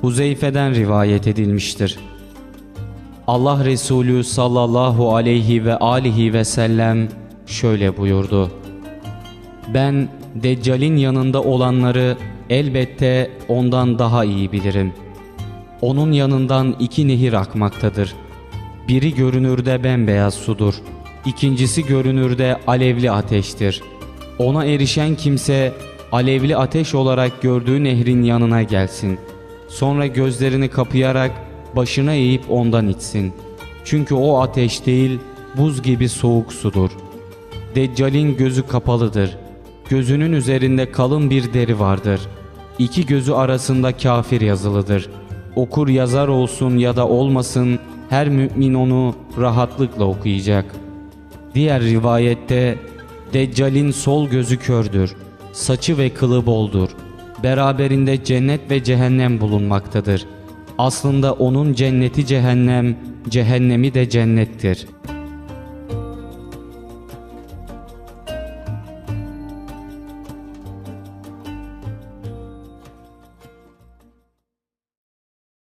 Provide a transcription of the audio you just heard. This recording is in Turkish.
Huzeyfe'den rivayet edilmiştir. Allah Resulü sallallahu aleyhi ve alihi ve sellem şöyle buyurdu. Ben Deccal'in yanında olanları elbette ondan daha iyi bilirim. Onun yanından iki nehir akmaktadır. Biri görünürde bembeyaz sudur. İkincisi görünürde alevli ateştir. Ona erişen kimse alevli ateş olarak gördüğü nehrin yanına gelsin. Sonra gözlerini kapayarak başına eğip ondan içsin. Çünkü o ateş değil buz gibi soğuk sudur. Deccal'in gözü kapalıdır. Gözünün üzerinde kalın bir deri vardır. İki gözü arasında kafir yazılıdır. Okur yazar olsun ya da olmasın her mümin onu rahatlıkla okuyacak. Diğer rivayette Deccal'in sol gözü kördür. Saçı ve kılı boldur. Beraberinde cennet ve cehennem bulunmaktadır. Aslında onun cenneti cehennem, cehennemi de cennettir.''